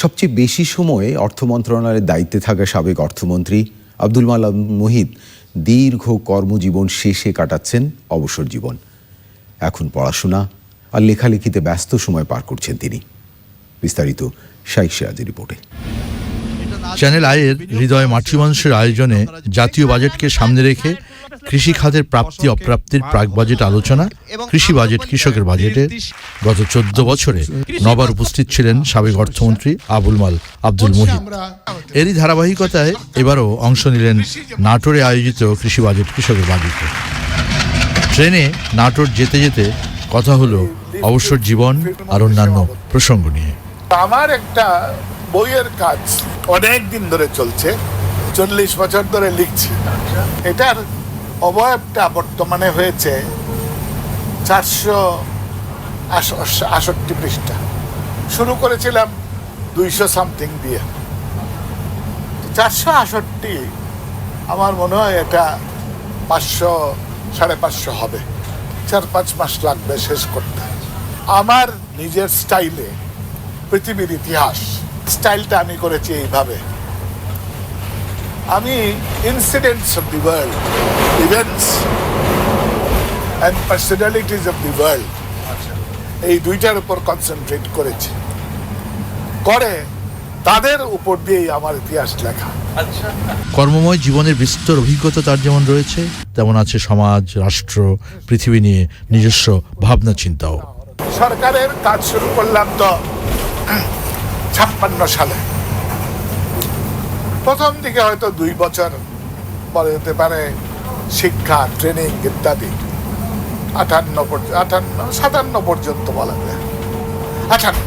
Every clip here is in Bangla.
সবচেয়ে বেশি সময়ে অর্থ মন্ত্রণালয়ের দায়িত্বে থাকা সাবেক অর্থমন্ত্রী আব্দুল মালাম মুহিত দীর্ঘ কর্মজীবন শেষে কাটাচ্ছেন অবসর জীবন। এখন পড়াশোনা আর লেখালেখিতে ব্যস্ত সময় পার করছেন তিনি। বিস্তারিত শাইক সিরাজের রিপোর্টে। চ্যানেল আইয়ের হৃদয় মাতৃমাংসের আয়োজনে জাতীয় বাজেটকে সামনে রেখে কৃষি খাতের প্রাপ্তি অপ্রাপ্তির প্রাক বাজেট আলোচনা কৃষি বাজেট কৃষকের বাজেটে গত চোদ্দ বছরে নবার উপস্থিত ছিলেন সাবেক অর্থমন্ত্রী আবুল মাল আব্দুল মুহিত। এরই ধারাবাহিকতায় এবারও অংশ নিলেন নাটোরে আয়োজিত কৃষি বাজেট কৃষকের বাজেটে। ট্রেনে নাটোর যেতে যেতে কথা হলো অবসর জীবন আর অন্যান্য প্রসঙ্গ নিয়ে। আমার একটা বইয়ের কাজ অনেক দিন ধরে চলছে চল্লিশ বছর ধরে লিখছি। এটার অবয়বটা বর্তমানে হয়েছে চারশো আষট্টি পৃষ্ঠা। শুরু করেছিলাম দুইশো সামথিং দিয়ে। চারশো আষট্টি, আমার মনে হয় এটা পাঁচশো, সাড়ে পাঁচশো হবে। চার পাঁচ মাস লাগবে শেষ করতে। আমার নিজের স্টাইলে পৃথিবীর ইতিহাস, স্টাইলটা আমি করেছি এইভাবে। আমি incidents of the world events and personalities of the world এই দুইটার উপর কনসেন্ট্রেট করেছি। করে তাদের উপর দিয়েই আমার ইতিহাস লেখা। কর্মময় জীবনের বিস্তর অভিজ্ঞতা তার যেমন রয়েছে তেমন আছে সমাজ রাষ্ট্র পৃথিবী নিয়ে নিজস্ব ভাবনা চিন্তাও। সরকারের কাজ শুরু করলাম তো ছাপ্পান্ন সালে। প্রথম দিকে হয়তো দুই বছর পরে হতে পারে শিক্ষা ট্রেনিং ইত্যাদি। আটান্ন আটান্ন সাতান্ন পর্যন্ত বলা যায়। আটান্ন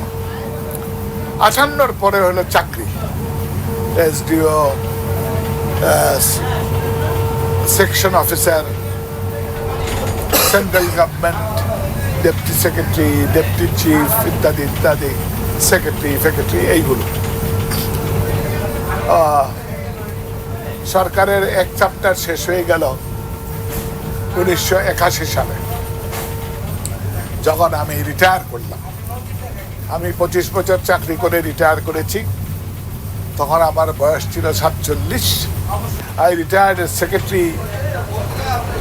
আটান্নর পরে হলো চাকরি। SDO section officer central government deputy secretary deputy chief ইত্যাদি ইত্যাদি সেক্রেটারি ফেক্রেটারি এইগুলো। সরকারের এক চ্যাপ্টার শেষ হয়ে গেল উনিশশো একাশি সালে। যখন আমি রিটায়ার করলাম, আমি পঁচিশ বছর চাকরি করে রিটায়ার করেছি। তখন আমার বয়স ছিল সাতচল্লিশ। I retired secretary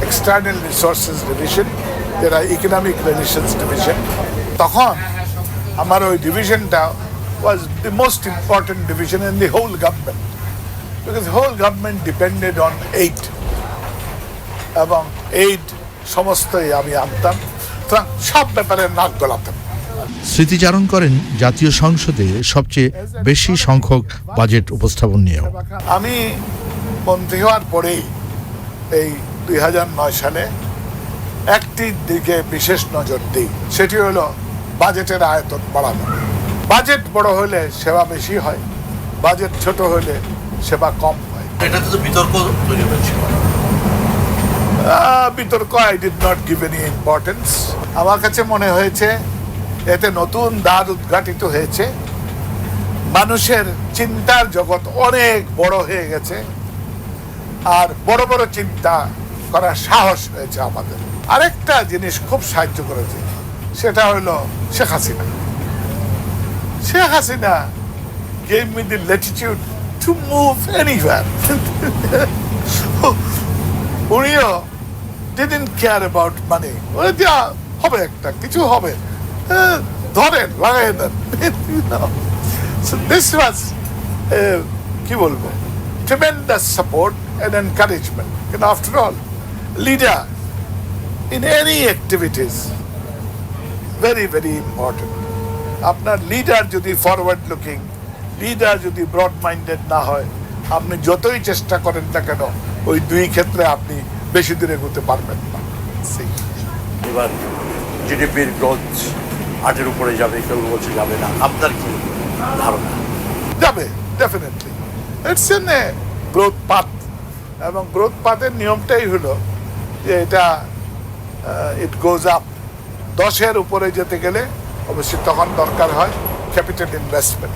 external resources division যেটা ইকোনমিক রিলেশনস ডিভিশন তখন আমার ওই ডিভিশনটা was the most important division in the whole government because whole government depended on aid এবং এইট সমস্তই আমি আনতাম। সব ব্যাপারে নাক গলাতাম। স্মৃতিচারণ করেন জাতীয় সংসদে সবচেয়ে বেশি সংখ্যক বাজেট উপস্থাপন নিয়েও। আমি মন্ত্রী হওয়ার পরেই এই দুই নয় সালে একটি দিকে বিশেষ নজর দিই সেটি হলো বাজেটের আয়তন বাড়ানো। বাজেট বড় হলে সেবা বেশি হয় বাজেট ছোট হলে সেবা কম হয়। এটাতে তো বিতর্ক তৈরি বিতর্ক I did not give any importance আমার কাছে মনে হয়েছে এতে নতুন দ্বার উদ্ঘাটিত হয়েছে। মানুষের চিন্তার জগৎ অনেক বড় হয়ে গেছে আর বড় বড় চিন্তা করার সাহস হয়েছে আমাদের। আরেকটা জিনিস খুব সাহায্য করেছে সেটা হলো Sheikh Hasina. Sheikh Hasina gave me the latitude to move anywhere. উনিও didn't care about money. ওই যা হবে একটা কিছু হবে ধরেন লাগাই দেন was uh, কি বলব tremendous support and encouragement. And after all, leader in any activities very very important. আপনার লিডার যদি ফরওয়ার্ড লুকিং লিডার যদি ব্রড মাইন্ডেড না হয় আপনি যতই চেষ্টা করেন না কেন ওই দুই ক্ষেত্রে আপনি বেশি দূরে এগোতে পারবেন না। এবার জিডিপির গ্রোথ আটের উপরে যাবে কেউ বলছে যাবে না। আপনার কি ধারণা? যাবে definitely it's an growth path এবং গ্রোথ পাথের নিয়মটাই হলো যে এটা ইট গোজ আপ দশের উপরে যেতে গেলে অবশ্যই তখন দরকার হয় capital investment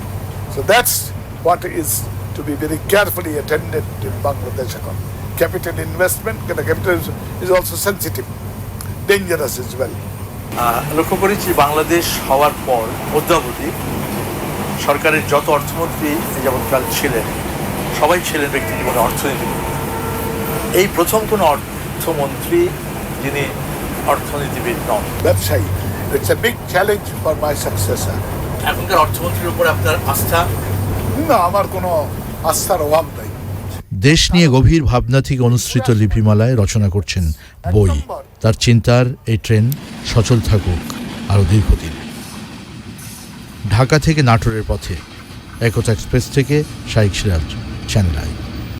so that's what is to be very carefully attended in Bangladesh এখন capital investment capital is also sensitive dangerous is well লক্ষ্য করেছি বাংলাদেশ হওয়ার পর অদ্যাবধি সরকারের যত অর্থমন্ত্রী এই যাবৎকাল ছিলেন সবাই ছিলেন ব্যক্তি জীবনে অর্থনীতিবিদ এই প্রথম কোনো অর্থমন্ত্রী যিনি অর্থনীতিবিদ নন। ব্যবসায়ী। It's a big challenge for my successor এখনকার অর্থমন্ত্রীর উপর আপনার আস্থা? না আমার কোনো আস্থার অভাব নেই। দেশ নিয়ে গভীর ভাবনা থেকে অনুসৃত লিপিমালায় রচনা করছেন বই। তার চিন্তার এই ট্রেন সচল থাকুক আরও দীর্ঘদিন। ঢাকা থেকে নাটোরের পথে একতা এক্সপ্রেস থেকে শাইক সিরাজ চ্যানেল আই